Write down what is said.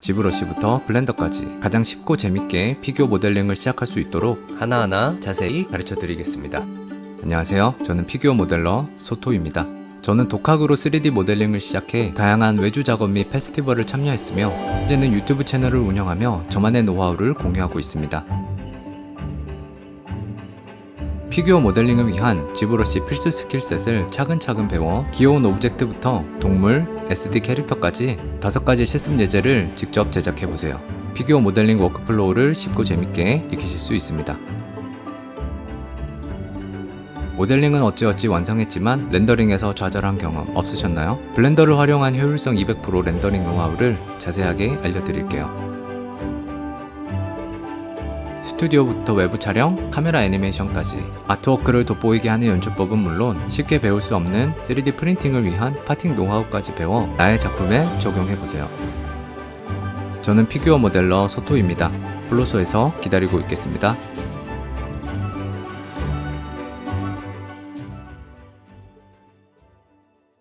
지브러시부터 블렌더까지 가장 쉽고 재밌게 피규어 모델링을 시작할 수 있도록 하나하나 자세히 가르쳐 드리겠습니다. 안녕하세요. 저는 피규어 모델러 소토입니다. 저는 독학으로 3D 모델링을 시작해 다양한 외주 작업 및 페스티벌을 참여했으며 현재는 유튜브 채널을 운영하며 저만의 노하우를 공유하고 있습니다. 피규어 모델링을 위한 지브러시 필수 스킬셋을 차근차근 배워 귀여운 오브젝트부터 동물, SD 캐릭터까지 다섯 가지 실습 예제를 직접 제작해보세요. 피규어 모델링 워크플로우를 쉽고 재밌게 익히실 수 있습니다. 모델링은 어찌어찌 완성했지만 렌더링에서 좌절한 경험 없으셨나요? 블렌더를 활용한 효율성 200% 렌더링 노하우를 자세하게 알려드릴게요. 스튜디오부터 외부 촬영, 카메라 애니메이션까지 아트워크를 돋보이게 하는 연출법은 물론 쉽게 배울 수 없는 3D 프린팅을 위한 파팅 노하우까지 배워 나의 작품에 적용해보세요. 저는 피규어 모델러 소토입니다. 플로소에서 기다리고 있겠습니다.